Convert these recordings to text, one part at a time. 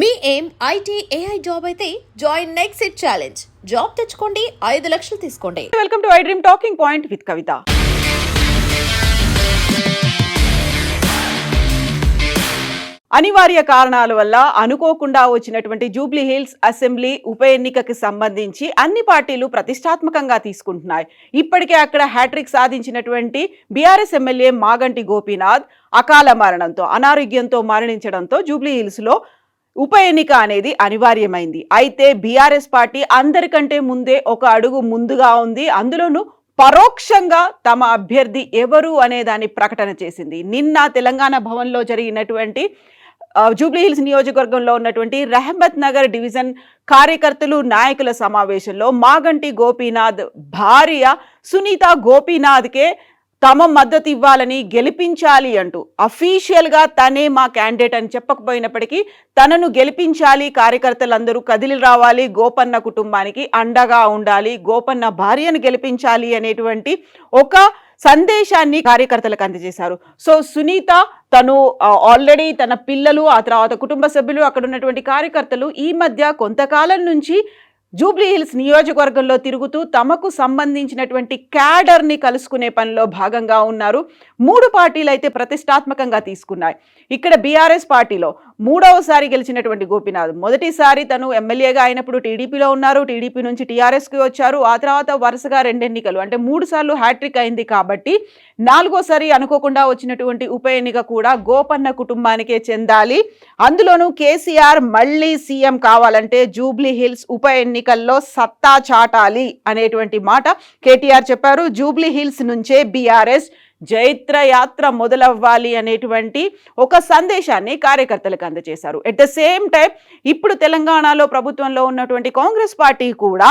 మీ ఏం IT AI job అయితే join next it challenge. Job తెచ్చుకోండి ఐదు లక్షలు తీసుకోండి. Welcome to iDream talking point with Kavitha అనివార్య కారణాల వల్ల అనుకోకుండా వచ్చినటువంటి జూబ్లీ హిల్స్ అసెంబ్లీ ఉప ఎన్నికకి సంబంధించి అన్ని పార్టీలు ప్రతిష్టాత్మకంగా తీసుకుంటున్నాయి. ఇప్పటికే అక్కడ హ్యాట్రిక్ సాధించినటువంటి బీఆర్ఎస్ ఎమ్మెల్యే మాగంటి గోపీనాథ్ అకాల మరణంతో అనారోగ్యంతో మరణించడంతో జూబ్లీ హిల్స్లో ఉప ఎన్నిక అనేది అనివార్యమైంది. అయితే బీఆర్ఎస్ పార్టీ అందరికంటే ముందే ఒక అడుగు ముందుగా ఉంది. అందులోనూ పరోక్షంగా తమ అభ్యర్థి ఎవరు అనే దాన్ని ప్రకటన చేసింది. నిన్న తెలంగాణ భవన్లో జరిగినటువంటి జూబ్లీహిల్స్ నియోజకవర్గంలో ఉన్నటువంటి రహమత్ నగర్ డివిజన్ కార్యకర్తలు నాయకుల సమావేశంలో మాగంటి గోపీనాథ్ భార్య సునీత గోపీనాథ్కే తమ మద్దతు ఇవ్వాలని గెలిపించాలి అంటూ అఫీషియల్గా తనే మా క్యాండిడేట్ అని చెప్పకపోయినప్పటికీ తనను గెలిపించాలి కార్యకర్తలందరూ కదిలి రావాలి గోపన్న కుటుంబానికి అండగా ఉండాలి గోపన్న భార్యను గెలిపించాలి అనేటువంటి ఒక సందేశాన్ని కార్యకర్తలకు అందజేశారు. సో సునీత తను ఆల్రెడీ తన పిల్లలు ఆ తర్వాత కుటుంబ సభ్యులు అక్కడ ఉన్నటువంటి కార్యకర్తలు ఈ మధ్య కొంతకాలం నుంచి జూబ్లీహిల్స్ నియోజకవర్గంలో తిరుగుతూ తమకు సంబంధించినటువంటి క్యాడర్ని కలుసుకునే పనిలో భాగంగా ఉన్నారు. మూడు పార్టీలు అయితే ప్రతిష్టాత్మకంగా తీసుకున్నాయి. ఇక్కడ బీఆర్ఎస్ పార్టీలో మూడవసారి గెలిచినటువంటి గోపీనాథ్. మొదటిసారి తను ఎమ్మెల్యేగా అయినప్పుడు టీడీపీలో ఉన్నారు. టీడీపీ నుంచి టీఆర్ఎస్కి వచ్చారు. ఆ తర్వాత వరుసగా రెండు ఎన్నికలు అంటే మూడు సార్లు హ్యాట్రిక్ అయింది కాబట్టి నాలుగోసారి అనుకోకుండా వచ్చినటువంటి ఉప ఎన్నిక కూడా గోపన్న కుటుంబానికే చెందాలి. అందులోనూ కేసీఆర్ మళ్ళీ సీఎం కావాలంటే జూబ్లీ హిల్స్ ఉప ఎన్నికల్లో సత్తా చాటాలి అనేటువంటి మాట కేటీఆర్ చెప్పారు. జూబ్లీ హిల్స్ నుంచే బీఆర్ఎస్ జైత్ర యాత్ర మొదలవ్వాలి అనేటువంటి ఒక సందేశాన్ని కార్యకర్తలకు అందజేశారు. ఎట్ ద సేమ్ టైం ఇప్పుడు తెలంగాణలో ప్రభుత్వంలో ఉన్నటువంటి కాంగ్రెస్ పార్టీ కూడా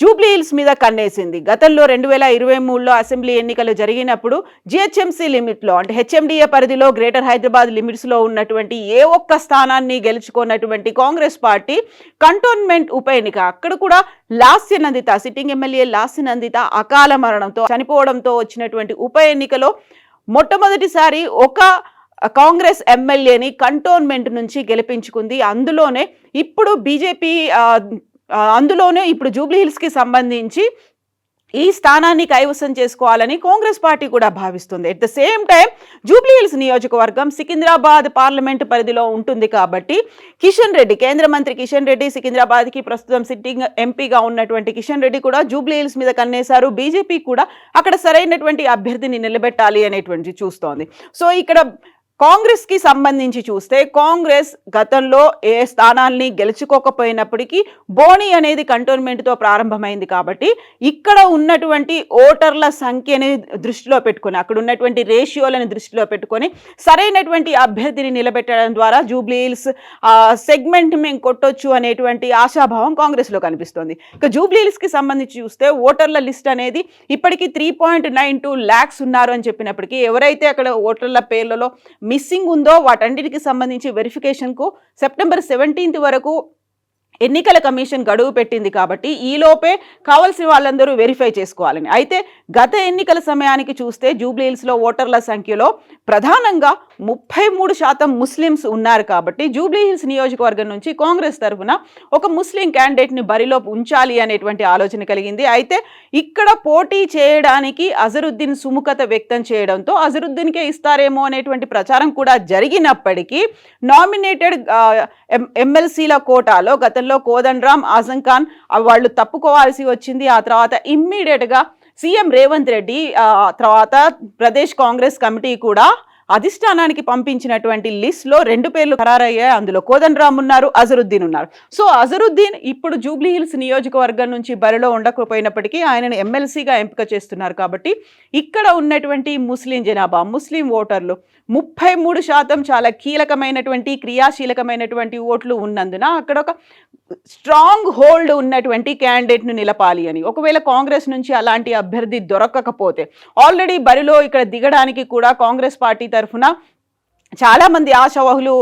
జూబ్లీహిల్స్ మీద కన్నేసింది. గతంలో రెండు వేల ఇరవై మూడులో అసెంబ్లీ ఎన్నికలు జరిగినప్పుడు జిహెచ్ఎంసీ లిమిట్లో అంటే హెచ్ఎండిఏ పరిధిలో గ్రేటర్ హైదరాబాద్ లిమిట్స్లో ఉన్నటువంటి ఏ ఒక్క స్థానాన్ని గెలుచుకున్నటువంటి కాంగ్రెస్ పార్టీ కంటోన్మెంట్ ఉప ఎన్నిక. అక్కడ కూడా లాస్య నందిత సిట్టింగ్ ఎమ్మెల్యే లాస్య నందిత అకాల మరణంతో చనిపోవడంతో వచ్చినటువంటి ఉప ఎన్నికలో మొట్టమొదటిసారి ఒక కాంగ్రెస్ ఎమ్మెల్యేని కంటోన్మెంట్ నుంచి గెలిపించుకుంది. అందులోనే ఇప్పుడు బీజేపీ అందులోనే ఇప్పుడు జూబ్లీహిల్స్కి సంబంధించి ఈ స్థానాన్ని కైవసం చేసుకోవాలని కాంగ్రెస్ పార్టీ కూడా భావిస్తుంది. At the same time Jubilee Hills నియోజకవర్గం సికింద్రాబాద్ పార్లమెంటు పరిధిలో ఉంటుంది కాబట్టి కిషన్ రెడ్డి కేంద్ర మంత్రి కిషన్ రెడ్డి సికింద్రాబాద్కి ప్రస్తుతం సిట్టింగ్ ఎంపీగా ఉన్నటువంటి కిషన్ రెడ్డి కూడా జూబ్లీహిల్స్ మీద కన్నేశారు. బీజేపీ కూడా అక్కడ సరైనటువంటి అభ్యర్థిని నిలబెట్టాలి అనేటువంటి చూస్తోంది. సో ఇక్కడ కాంగ్రెస్కి సంబంధించి చూస్తే కాంగ్రెస్ గతంలో ఏ స్థానాల్ని గెలుచుకోకపోయినప్పటికీ బోని అనేది కంటోన్మెంట్తో ప్రారంభమైంది కాబట్టి ఇక్కడ ఉన్నటువంటి ఓటర్ల సంఖ్యని దృష్టిలో పెట్టుకొని అక్కడ ఉన్నటువంటి రేషియోలను దృష్టిలో పెట్టుకొని సరైనటువంటి అభ్యర్థిని నిలబెట్టడం ద్వారా జూబ్లీహిల్స్ సెగ్మెంట్ మేము కొట్టొచ్చు అనేటువంటి ఆశాభావం కాంగ్రెస్లో కనిపిస్తోంది. ఇక జూబ్లీల్స్కి సంబంధించి చూస్తే ఓటర్ల లిస్ట్ అనేది ఇప్పటికీ three point nine two lakhs ఉన్నారు అని చెప్పినప్పటికీ ఎవరైతే అక్కడ ఓటర్ల పేర్లలో మిస్సింగ్ ఉందో వాటన్నిటికి సంబంధించి వెరిఫికేషన్కు సెప్టెంబర్ సెవెంటీన్త్ వరకు ఎన్నికల కమిషన్ గడువు పెట్టింది కాబట్టి ఈలోపే కావలసిన వాళ్ళందరూ వెరిఫై చేసుకోవాలని. అయితే గత ఎన్నికల సమయానికి చూస్తే జూబ్లీహిల్స్లో ఓటర్ల సంఖ్యలో ప్రధానంగా ముప్పై మూడు శాతం ముస్లిమ్స్ ఉన్నారు కాబట్టి జూబ్లీహిల్స్ నియోజకవర్గం నుంచి కాంగ్రెస్ తరఫున ఒక ముస్లిం క్యాండిడేట్ని బరిలో ఉంచాలి అనేటువంటి ఆలోచన కలిగింది. అయితే ఇక్కడ పోటీ చేయడానికి అజరుద్దీన్ సుముఖత వ్యక్తం చేయడంతో అజరుద్దీన్కే ఇస్తారేమో అనేటువంటి ప్రచారం కూడా జరిగినప్పటికీ నామినేటెడ్ ఎమ్మెల్సీల కోటాలో గత గతంలో కోదండరామ్ ఆజం ఖాన్ వాళ్ళు తప్పుకోవాల్సి వచ్చింది. ఆ తర్వాత ఇమ్మీడియట్గా సీఎం రేవంత్ రెడ్డి తర్వాత ప్రదేశ్ కాంగ్రెస్ కమిటీ కూడా అధిష్టానానికి పంపించినటువంటి లిస్ట్లో రెండు పేర్లు ఖరారయ్యాయి. అందులో కోదండరామ్ ఉన్నారు అజరుద్దీన్ ఉన్నారు. సో అజరుద్దీన్ ఇప్పుడు జూబ్లీ హిల్స్ నియోజకవర్గం నుంచి బరిలో ఉండకపోయినప్పటికీ ఆయనను ఎమ్మెల్సీగా ఎంపిక చేస్తున్నారు కాబట్టి ఇక్కడ ఉన్నటువంటి ముస్లిం జనాభా ముస్లిం ఓటర్లు ముప్పై మూడు శాతం చాలా కీలకమైనటువంటి క్రియాశీలకమైనటువంటి ఓట్లు ఉన్నందున అక్కడ ఒక స్ట్రాంగ్ హోల్డ్ ఉన్నటువంటి క్యాండిడేట్ను నిలపాలి అని. ఒకవేళ కాంగ్రెస్ నుంచి అలాంటి అభ్యర్థి దొరకకపోతే ఆల్రెడీ బరిలో ఇక్కడ దిగడానికి కూడా కాంగ్రెస్ పార్టీ తరఫున చాలామంది ఆశావహులు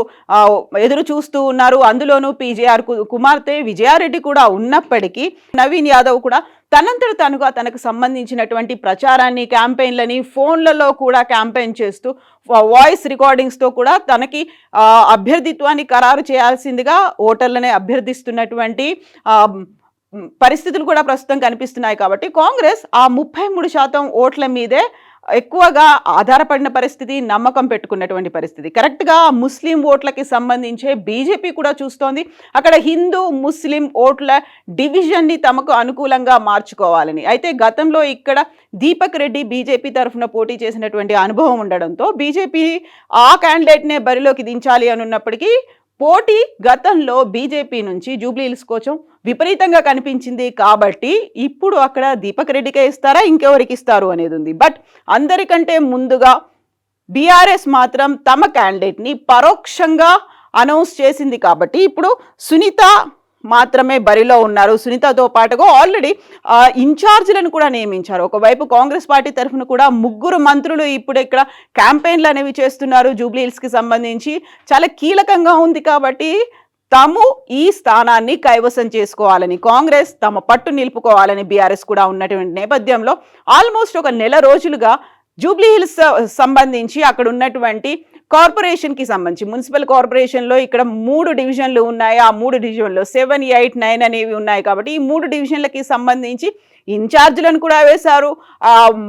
ఎదురు చూస్తూ ఉన్నారు. అందులోనూ పీజేఆర్ కు- కుమార్తె విజయారెడ్డి కూడా ఉన్నప్పటికీ నవీన్ యాదవ్ కూడా తనంతట తనుగా తనకు సంబంధించినటువంటి ప్రచారాన్ని క్యాంపెయిన్లని ఫోన్లలో కూడా క్యాంపెయిన్ చేస్తూ వాయిస్ రికార్డింగ్స్తో కూడా తనకి అభ్యర్థిత్వాన్ని ఖరారు చేయాల్సిందిగా ఓటర్లనే అభ్యర్థిస్తున్నటువంటి పరిస్థితులు కూడా ప్రస్తుతం కనిపిస్తున్నాయి కాబట్టి కాంగ్రెస్ ఆ ముప్పై మూడు శాతం ఓట్ల మీదే ఎక్కువగా ఆధారపడిన పరిస్థితి నమ్మకం పెట్టుకున్నటువంటి పరిస్థితి. కరెక్ట్గా ముస్లిం ఓట్లకి సంబంధించే బీజేపీ కూడా చూస్తోంది. అక్కడ హిందూ ముస్లిం ఓట్ల డివిజన్ని తమకు అనుకూలంగా మార్చుకోవాలని. అయితే గతంలో ఇక్కడ దీపక్ రెడ్డి బీజేపీ తరఫున పోటీ చేసినటువంటి అనుభవం ఉండడంతో బీజేపీ ఆ క్యాండిడేట్నే బరిలోకి దించాలి అని ఉన్నప్పటికీ పోటీ గతంలో బీజేపీ నుంచి జూబ్లీహిల్స్ కోసం విపరీతంగా కనిపించింది కాబట్టి ఇప్పుడు అక్కడ దీపక్ రెడ్డికే ఇస్తారా? ఇంకెవరికి ఇస్తారు అనేది ఉంది. బట్ అందరికంటే ముందుగా బీఆర్ఎస్ మాత్రం తమ క్యాండిడేట్ని పరోక్షంగా అనౌన్స్ చేసింది కాబట్టి ఇప్పుడు సునీత మాత్రమే బరిలో ఉన్నారు. సునీతతో పాటుగా ఆల్రెడీ ఇన్ఛార్జీలను కూడా నియమించారు. ఒకవైపు కాంగ్రెస్ పార్టీ తరఫున కూడా ముగ్గురు మంత్రులు ఇప్పుడు ఇక్కడ క్యాంపెయిన్లు అనేవి చేస్తున్నారు జూబ్లీ హిల్స్కి సంబంధించి. చాలా కీలకంగా ఉంది కాబట్టి తాము ఈ స్థానాన్ని కైవసం చేసుకోవాలని కాంగ్రెస్ తమ పట్టు నిలుపుకోవాలని బీఆర్ఎస్ కూడా ఉన్నటువంటి నేపథ్యంలో ఆల్మోస్ట్ ఒక నెల రోజులుగా జూబ్లీ హిల్స్ సంబంధించి అక్కడ ఉన్నటువంటి కార్పొరేషన్కి సంబంధించి మున్సిపల్ కార్పొరేషన్లో ఇక్కడ మూడు డివిజన్లు ఉన్నాయి. ఆ మూడు డివిజన్లో సెవెన్ ఎయిట్ నైన్ అనేవి ఉన్నాయి కాబట్టి ఈ మూడు డివిజన్లకి సంబంధించి ఇన్ఛార్జీలను కూడా వేశారు.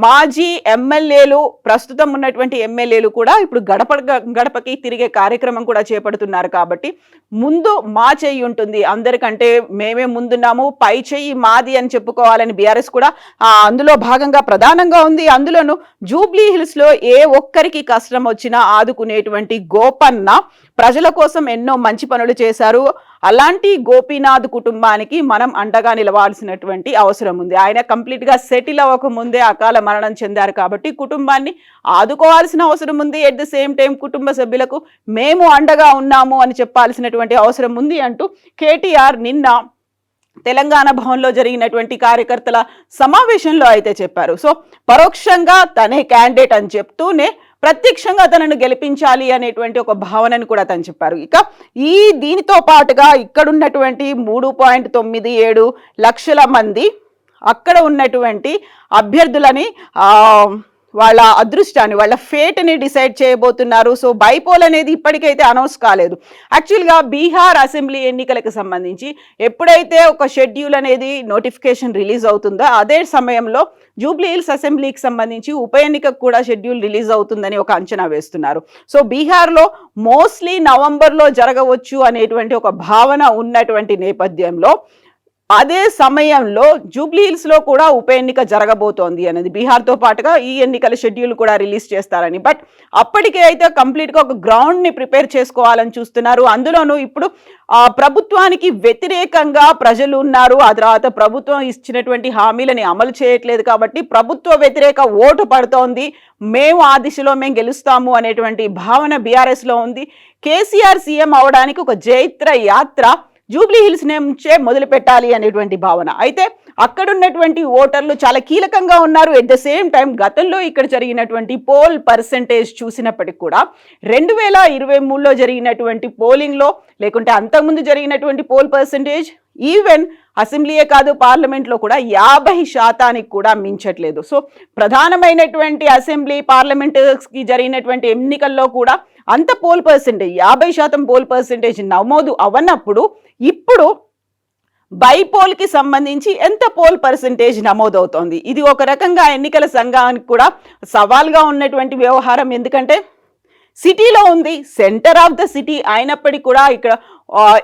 మాజీ ఎమ్మెల్యేలు ప్రస్తుతం ఉన్నటువంటి ఎమ్మెల్యేలు కూడా ఇప్పుడు గడప గడపకి తిరిగే కార్యక్రమం కూడా చేపడుతున్నారు కాబట్టి ముందు మా చెయ్యి ఉంటుంది. అందరికంటే మేమే ముందున్నాము. పై చెయ్యి మాది అని చెప్పుకోవాలని బీఆర్ఎస్ కూడా అందులో భాగంగా ప్రధానంగా ఉంది. అందులోనూ జూబ్లీ హిల్స్లో ఏ ఒక్కరికి కష్టం వచ్చినా ఆదుకునేటువంటి గోపన్న ప్రజల కోసం ఎన్నో మంచి పనులు చేశారు. అలాంటి గోపీనాథ్ కుటుంబానికి మనం అండగా నిలవాల్సినటువంటి అవసరం ఉంది. ఆయన కంప్లీట్గా సెటిల్ అవ్వకముందే అకాల మరణం చెందారు కాబట్టి కుటుంబాన్ని ఆదుకోవాల్సిన అవసరం ఉంది. ఎట్ ద సేమ్ టైం కుటుంబ సభ్యులకు మేము అండగా ఉన్నాము అని చెప్పాల్సినటువంటి అవసరం ఉంది అంటూ కేటీఆర్ నిన్న తెలంగాణ భవన్లో జరిగినటువంటి కార్యకర్తల సమావేశంలో అయితే చెప్పారు. సో పరోక్షంగా తనే క్యాండిడేట్ అని చెప్తూనే ప్రత్యక్షంగా తనను గెలిపించాలి అనేటువంటి ఒక భావనను కూడా తను చెప్పారు. ఇక ఈ దీనితో పాటుగా ఇక్కడ ఉన్నటువంటి మూడు పాయింట్ తొమ్మిది ఏడు లక్షల మంది అక్కడ ఉన్నటువంటి అభ్యర్థులని వాళ్ళ అదృష్టాన్ని వాళ్ళ ఫేట్ని డిసైడ్ చేయబోతున్నారు. సో బైపోల్ అనేది ఇప్పటికైతే అనౌన్స్ కాలేదు. యాక్చువల్గా బీహార్ అసెంబ్లీ ఎన్నికలకు సంబంధించి ఎప్పుడైతే ఒక షెడ్యూల్ అనేది నోటిఫికేషన్ రిలీజ్ అవుతుందో అదే సమయంలో జూబ్లీ హిల్స్ అసెంబ్లీకి సంబంధించి ఉప ఎన్నికకు కూడా షెడ్యూల్ రిలీజ్ అవుతుందని ఒక అంచనా వేస్తున్నారు. సో బీహార్లో మోస్ట్లీ నవంబర్లో జరగవచ్చు అనేటువంటి ఒక భావన ఉన్నటువంటి నేపథ్యంలో అదే సమయంలో జూబ్లీహిల్స్లో కూడా ఉప ఎన్నిక జరగబోతోంది అనేది బీహార్తో పాటుగా ఈ ఎన్నికల షెడ్యూల్ కూడా రిలీజ్ చేస్తారని. బట్ అప్పటికే అయితే కంప్లీట్గా ఒక గ్రౌండ్ని ప్రిపేర్ చేసుకోవాలని చూస్తున్నారు. అందులోనూ ఇప్పుడు ప్రభుత్వానికి వ్యతిరేకంగా ప్రజలు ఉన్నారు. ఆ తర్వాత ప్రభుత్వం ఇచ్చినటువంటి హామీలని అమలు చేయట్లేదు కాబట్టి ప్రభుత్వ వ్యతిరేక ఓటు పడుతోంది. మేము ఆ దిశలో మేము గెలుస్తాము అనేటువంటి భావన బీఆర్ఎస్లో ఉంది. కేసీఆర్ సీఎం అవడానికి ఒక జైత్ర యాత్ర జూబ్లీ హిల్స్ నుంచే మొదలు పెట్టాలి అనేటువంటి భావన. అయితే అక్కడున్నటువంటి ఓటర్లు చాలా కీలకంగా ఉన్నారు. ఎట్ ద సేమ్ టైం గతంలో ఇక్కడ జరిగినటువంటి పోల్ పర్సంటేజ్ చూసినప్పటికి కూడా రెండు వేల ఇరవై మూడులో జరిగినటువంటి పోలింగ్లో లేకుంటే అంతకుముందు జరిగినటువంటి పోల్ పర్సంటేజ్ ఈవెన్ అసెంబ్లీయే కాదు పార్లమెంట్లో కూడా యాభై శాతానికి కూడా మించట్లేదు. సో ప్రధానమైనటువంటి అసెంబ్లీ పార్లమెంట్కి జరిగినటువంటి ఎన్నికల్లో కూడా అంత పోల్ పర్సెంటేజ్ యాభై శాతం పోల్ పర్సెంటేజ్ నమోదు అవనప్పుడు ఇప్పుడు బైపోల్కి సంబంధించి ఎంత పోల్ పర్సంటేజ్ నమోదవుతోంది? ఇది ఒక రకంగా ఎన్నికల సంఘానికి కూడా సవాల్గా ఉన్నటువంటి వ్యవహారం. ఎందుకంటే సిటీలో ఉంది సెంటర్ ఆఫ్ ద సిటీ అయినప్పటికీ కూడా ఇక్కడ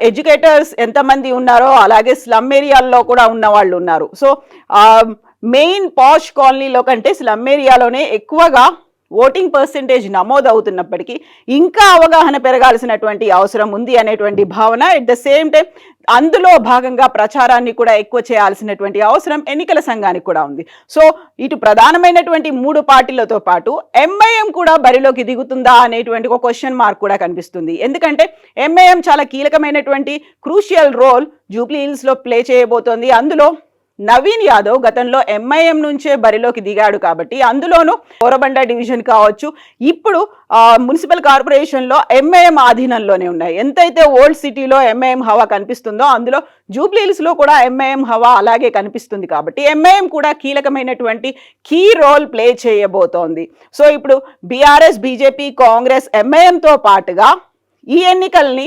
ఎడ్యుకేటర్స్ ఎంతమంది ఉన్నారో అలాగే స్లమ్ ఏరియాల్లో కూడా ఉన్న వాళ్ళు ఉన్నారు. సో మెయిన్ పాష్ కాలనీలో కంటే స్లమ్ ఏరియాలోనే ఎక్కువగా ఓటింగ్ పర్సంటేజ్ నమోదు అవుతున్నప్పటికీ ఇంకా అవగాహన పెరగాల్సినటువంటి అవసరం ఉంది అనేటువంటి భావన. ఎట్ ద సేమ్ టైం అందులో భాగంగా ప్రచారాన్ని కూడా ఎక్కువ చేయాల్సినటువంటి అవసరం ఎన్నికల సంఘానికి కూడా ఉంది. సో ఇటు ప్రధానమైనటువంటి మూడు పార్టీలతో పాటు ఎంఐఎం కూడా బరిలోకి దిగుతుందా అనేటువంటి ఒక క్వశ్చన్ మార్క్ కూడా కనిపిస్తుంది. ఎందుకంటే ఎంఐఎం చాలా కీలకమైనటువంటి క్రూషియల్ రోల్ జూబ్లీ హిల్స్లో ప్లే చేయబోతోంది. అందులో నవీన్ యాదవ్ గతంలో ఎంఐఎం నుంచే బరిలోకి దిగాడు కాబట్టి అందులోనూ కోరబండ డివిజన్ కావచ్చు. ఇప్పుడు మున్సిపల్ కార్పొరేషన్లో ఎంఐఎం ఆధీనంలోనే ఉన్నాయి. ఎంతైతే ఓల్డ్ సిటీలో ఎంఐఎం హవా కనిపిస్తుందో అందులో జూబ్లీహిల్స్లో కూడా ఎంఐఎం హవా అలాగే కనిపిస్తుంది కాబట్టి ఎంఐఎం కూడా కీలకమైనటువంటి కీ రోల్ ప్లే చేయబోతోంది. సో ఇప్పుడు బీఆర్ఎస్ బీజేపీ కాంగ్రెస్ ఎంఐఎంతో పాటుగా ఈ ఎన్నికల్ని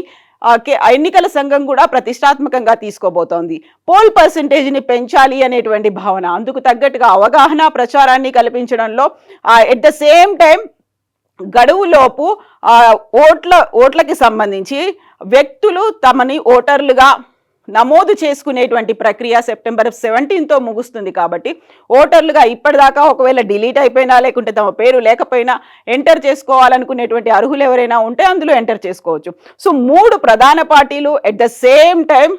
ఎన్నికల సంఘం కూడా ప్రతిష్టాత్మకంగా తీసుకోబోతోంది. పోల్ పర్సంటేజ్ని పెంచాలి అనేటువంటి భావన అందుకు తగ్గట్టుగా అవగాహన ప్రచారాన్ని కల్పించడంలో ఎట్ ద సేమ్ టైం గడువులోపు ఓట్ల ఓట్లకి సంబంధించి వ్యక్తులు తమని ఓటర్లుగా నమోదు చేసుకునేటువంటి ప్రక్రియ సెప్టెంబర్ సెవెంటీన్తో ముగుస్తుంది కాబట్టి ఓటర్లుగా ఇప్పటిదాకా ఒకవేళ డిలీట్ అయిపోయినా లేకుంటే తమ పేరు లేకపోయినా ఎంటర్ చేసుకోవాలనుకునేటువంటి అర్హులు ఎవరైనా ఉంటే అందులో ఎంటర్ చేసుకోవచ్చు. సో మూడు ప్రధాన పార్టీలు ఎట్ ద సేమ్ టైం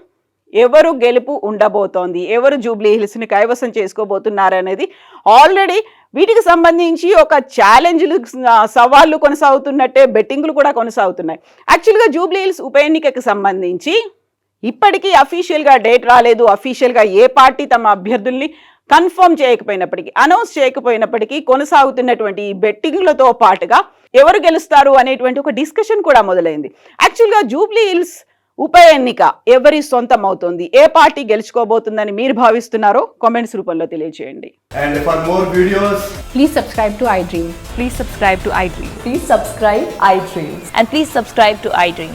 ఎవరు గెలుపు ఉండబోతోంది ఎవరు జూబ్లీ హిల్స్ని కైవసం చేసుకోబోతున్నారనేది ఆల్రెడీ వీటికి సంబంధించి ఒక ఛాలెంజ్లు సవాళ్ళు కొనసాగుతున్నట్టే బెట్టింగ్లు కూడా కొనసాగుతున్నాయి. యాక్చువల్గా జూబ్లీ హిల్స్ ఉప ఎన్నికకి సంబంధించి ఇప్పటికీ అఫీషియల్గా డేట్ రాలేదు అఫీషియల్గా ఏ పార్టీ తమ అభ్యర్థుల్ని కన్ఫర్మ్ చేయకపోయినప్పటికీ అనౌన్స్ చేయకపోయినప్పటికీ కొనసాగుతున్నటువంటి ఈ బెట్టింగ్లతో పాటుగా ఎవరు గెలుస్తారు అనేటువంటి ఒక డిస్కషన్ కూడా మొదలైంది యాక్చువల్గా జూబ్లీ హిల్స్ ఉప ఎన్నిక ఎవరి సొంతం అవుతుంది ఏ పార్టీ గెలుచుకోబోతుందని మీరు భావిస్తున్నారో కామెంట్స్ రూపంలో తెలియజేయండి for more videos, Please subscribe to iDream. Please subscribe to iDream. Please subscribe iDream. And please subscribe to iDream.